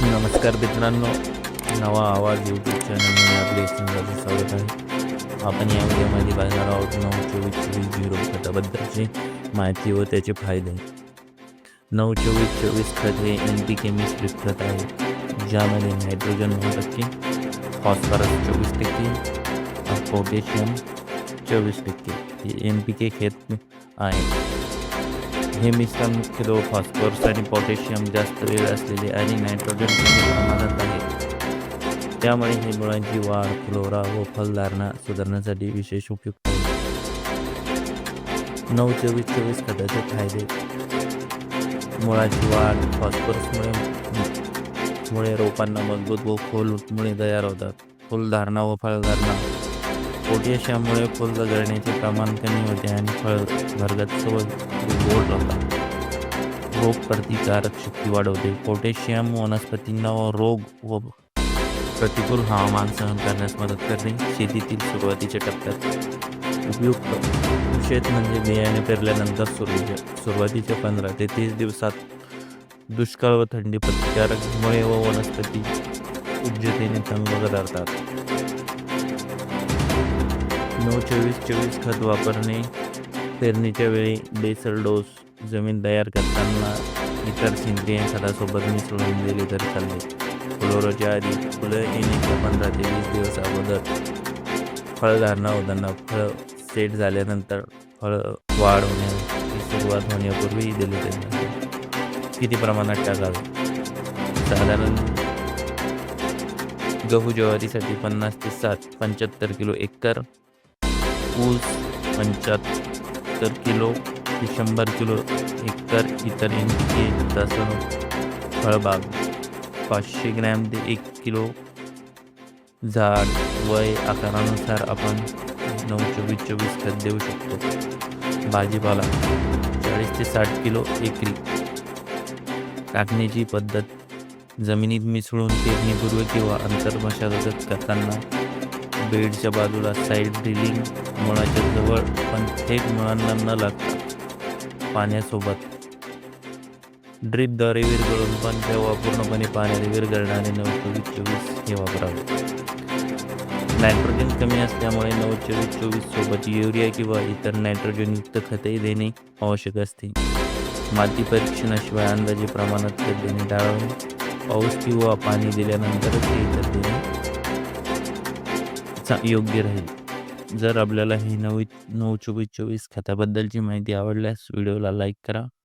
नमस्कार मित्रांनो नवा आवाज यूट्यूब चॅनलमध्ये आपले समजाचं स्वागत आहे. आपण या व्हिडिओमध्ये बघणार आहोत नऊ चोवीस चोवीस झिरो खताबद्दलची माहिती व त्याचे फायदे. नऊ चोवीस चोवीस खत हे एन पी के मिश्रित खत आहे ज्यामध्ये नायट्रोजन नऊ टक्के फॉस्फरस चोवीस टक्के पोटॅशियम चोवीस टक्के हे एन पी के खेत आहे. हे मिश्रण मुख्यतः फॉस्फरस आणि पोटॅशियम जास्त वेळ असलेले आणि नायट्रोजन कमी प्रमाणात आहे. त्यामुळे हे मुळांची वाढ फ्लोरा व फलधारणा सुधारण्यासाठी विशेष उपयुक्त आहे. नऊ चोवीस चोवीस खताचे फायदे. मुळाची वाढ फॉस्फरसमुळे मुळे रोपांना मजबूत व खोल मुळे तयार होतात. फुलधारणा व फळधारणा. पोटॅशियममुळे फुल जळण्याचे प्रमाण कमी होते आणि फळ भरगत व गोड राहतात रोग प्रतिकारक शक्ती वाढवते. पोटॅशियम वनस्पतींना व रोग व प्रतिकूल हवामान सहन करण्यास मदत करते. शेतीतील सुरुवातीच्या टप्प्यात उपयुक्त. शेत म्हणजे बियाणे पेरल्यानंतर सुरू सुरुवातीच्या पंधरा ते तीस दिवसात दुष्काळ व थंडी प्रतिकारक मुळे व वनस्पती उज्जतेने चांगलं करतात नऊ चोवीस चोवीस खत वापरणे पेरणीच्या वेळी बेसल डोस जमीन तयार करताना इतर सेंद्रिय खतासोबत मिसळून दिले तर चालले फ्लोरोच्या आधी फुलं येण्याच्या पंधरा ते वीस दिवस अगोदर फळधारणा होताना फळ सेट झाल्यानंतर फळ वाढ होण्याची सुरुवात होण्यापूर्वी दिले तरी किती प्रमाणात टाकावे? साधारण गहू ज्वारीसाठी पन्नास ते सात पंच्याहत्तर किलो एकर ऊस पंच्याहत्तर किलो ते शंभर किलो एकतर इतर यांचे तसं फळबाग. पाचशे ग्रॅम ते एक किलो झाड. वय आकारानुसार आपण नऊ चोवीस चोवीस खत देऊ शकतो. भाजीपाला चाळीस ते साठ किलो एकरी. टाकण्याची पद्धत. जमिनीत मिसळून पेरणीपूर्वी किंवा अंतर्मशागत करताना बेडच्या बाजूला साईड ड्रिलिंग मुळाच्या जवळ पण थेट मुळांना न लागता पाण्यासोबत. ड्रीपद्वारे विरघळून पण तेव्हा पूर्णपणे पाण्याने विरघळणारे नऊ चोवीस चोवीस हे वापरावे. नायट्रोजन कमी असल्यामुळे नऊ चोवीस चोवीस सोबत युरिया किंवा इतर नायट्रोजनयुक्त खते देणे आवश्यक असते. माती परीक्षणाशिवाय अंदाजे प्रमाणात खत देणे टाळावे. पाऊस किंवा पाणी दिल्यानंतरच हे खत देणे चा- योग्य राहील. जर आपल्याला ही नवी नऊ चोवीस चोवीस खात्याबद्दलची माहिती आवडल्यास व्हिडिओला लाईक करा.